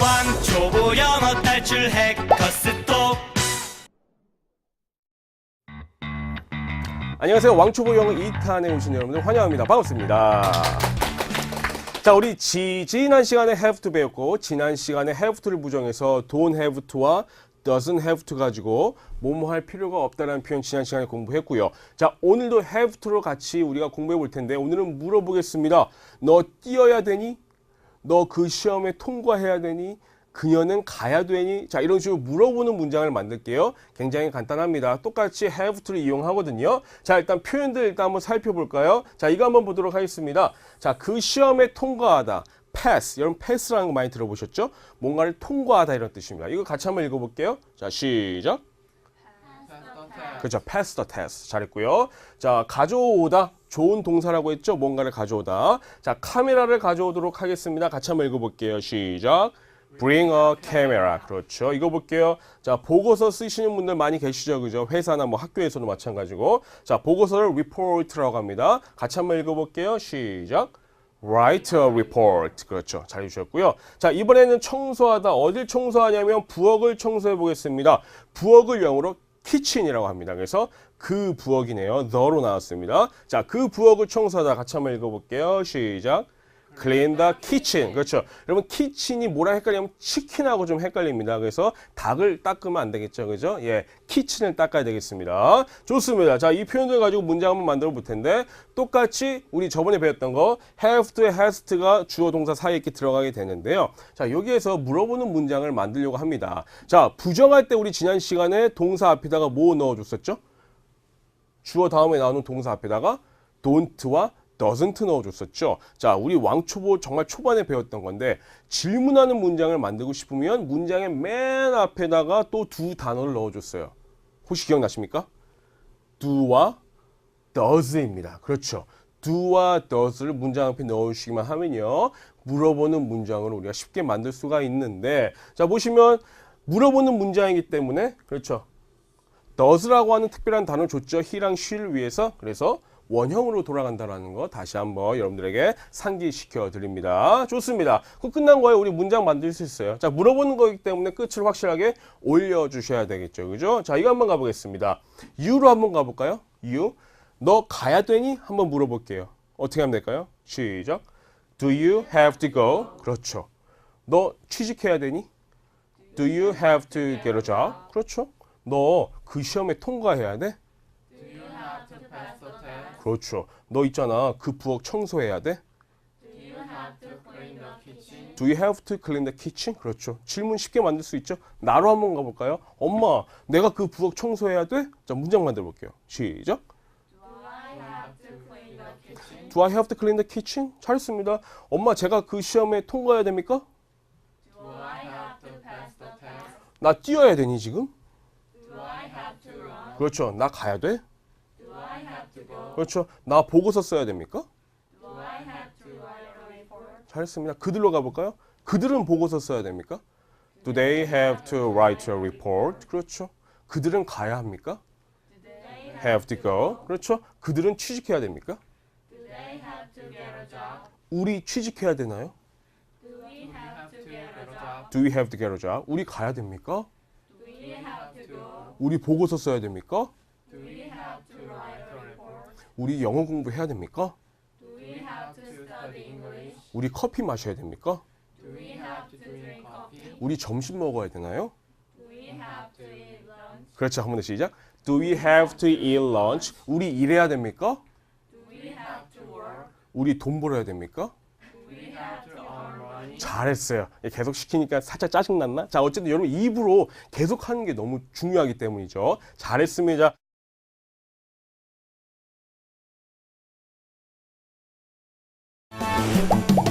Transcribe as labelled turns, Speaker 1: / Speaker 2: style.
Speaker 1: 왕초보 영어 탈출 해커스톡
Speaker 2: 안녕하세요. 왕초보 영어 2탄에 오신 여러분들 환영합니다. 반갑습니다. 자, 우리 지, 지난 시간에 have to 배웠고, 지난 시간에 have to를 부정해서 don't have to와 doesn't have to 가지고 뭐뭐 할 필요가 없다라는 표현 지난 시간에 공부했고요. 자, 오늘도 have to로 같이 우리가 공부해 볼 텐데, 오늘은 물어보겠습니다. 너 뛰어야 되니? 너 그 시험에 통과해야 되니? 그녀는 가야 되니? 자, 이런 식으로 물어보는 문장을 만들게요. 굉장히 간단합니다. 똑같이 have to를 이용하거든요. 자, 일단 표현들 일단 한번 살펴볼까요? 자, 이거 한번 보도록 하겠습니다. 자, 그 시험에 통과하다. pass. 여러분 pass라는 거 많이 들어보셨죠? 뭔가를 통과하다 이런 뜻입니다. 이거 같이 한번 읽어볼게요. 자, 시작. 그렇죠. pass the test. 잘했고요. 자, 가져오다. 좋은 동사라고 했죠? 뭔가를 가져오다. 자, 카메라를 가져오도록 하겠습니다. 같이 한번 읽어볼게요. 시작. Bring a camera. 그렇죠. 이거 볼게요. 자, 보고서 쓰시는 분들 많이 계시죠? 그죠? 회사나 뭐 학교에서도 마찬가지고. 자, 보고서를 report라고 합니다. 같이 한번 읽어볼게요. 시작. Write a report. 그렇죠. 잘 해주셨고요. 자, 이번에는 청소하다. 어딜 청소하냐면 부엌을 청소해 보겠습니다. 부엌을 영어로 kitchen이라고 합니다. 그래서 그 부엌이네요. the로 나왔습니다. 자, 그 부엌을 청소하다 같이 한번 읽어볼게요. 시작. Clean the kitchen. 그렇죠. 여러분, kitchen이 뭐랑 헷갈리면 치킨하고 좀 헷갈립니다. 그래서 닭을 닦으면 안 되겠죠. 그죠? 예. kitchen을 닦아야 되겠습니다. 좋습니다. 자, 이 표현들 가지고 문장 한번 만들어 볼 텐데, 똑같이 우리 저번에 배웠던 거, have to, has to가 주어 동사 사이에 이렇게 들어가게 되는데요. 자, 여기에서 물어보는 문장을 만들려고 합니다. 자, 부정할 때 우리 지난 시간에 동사 앞에다가 뭐 넣어 줬었죠? 주어 다음에 나오는 동사 앞에다가 don't와 doesn't 넣어줬었죠. 자, 우리 왕초보 정말 초반에 배웠던 건데 질문하는 문장을 만들고 싶으면 문장의 맨 앞에다가 또 두 단어를 넣어줬어요. 혹시 기억나십니까? do와 does입니다. 그렇죠. do와 does를 문장 앞에 넣어주시기만 하면요. 물어보는 문장으로 우리가 쉽게 만들 수가 있는데 자 보시면 물어보는 문장이기 때문에 그렇죠. does라고 하는 특별한 단어 줬죠. he랑 she를 위해서. 그래서 원형으로 돌아간다라는 거 다시 한번 여러분들에게 상기시켜 드립니다. 좋습니다. 그 끝난 거에 우리 문장 만들 수 있어요. 자, 물어보는 거기 때문에 끝을 확실하게 올려 주셔야 되겠죠. 그죠? 자, 이거 한번 가 보겠습니다. you로 한번 가 볼까요? you. 너 가야 되니? 한번 물어볼게요. 어떻게 하면 될까요? 시작. Do you have to go? 그렇죠. 너 취직해야 되니? Do you have to get a job? 그렇죠. 너 그 시험에 통과해야 돼? 그렇죠. 너 있잖아. 그 부엌 청소해야 돼? Do you have to clean the kitchen? 그렇죠. 질문 쉽게 만들 수 있죠. 나로 한번 가볼까요? 엄마, 내가 그 부엌 청소해야 돼? 자, 문장 만들어 볼게요. 시작. Do I have to clean the kitchen? 잘했습니다. 엄마, 제가 그 시험에 통과해야 됩니까? 나 뛰어야 되니 지금? 그렇죠. 나 가야 돼? 그렇죠. 나 보고서 써야 됩니까? 잘했습니다. 그들로 가볼까요? 그들은 보고서 써야 됩니까? Do they have to write a report? 그렇죠. 그들은 가야 합니까? Have to go. 그렇죠. 그들은 취직해야 됩니까? 우리 취직해야 되나요? Do we have to get a job? 우리 가야 됩니까? 우리 보고서 써야 됩니까? 우리 영어 공부해야 됩니까? 우리 커피 마셔야 됩니까? 우리 점심 먹어야 되나요? 그렇죠. 한 번 더 시작. Do we have to eat lunch? 우리 일해야 됩니까? 우리 돈 벌어야 됩니까? 잘했어요. 예, 계속 시키니까 살짝 짜증났나? 자, 어쨌든 여러분 입으로 계속 하는 게 너무 중요하기 때문이죠. 잘했습니다. Thank you.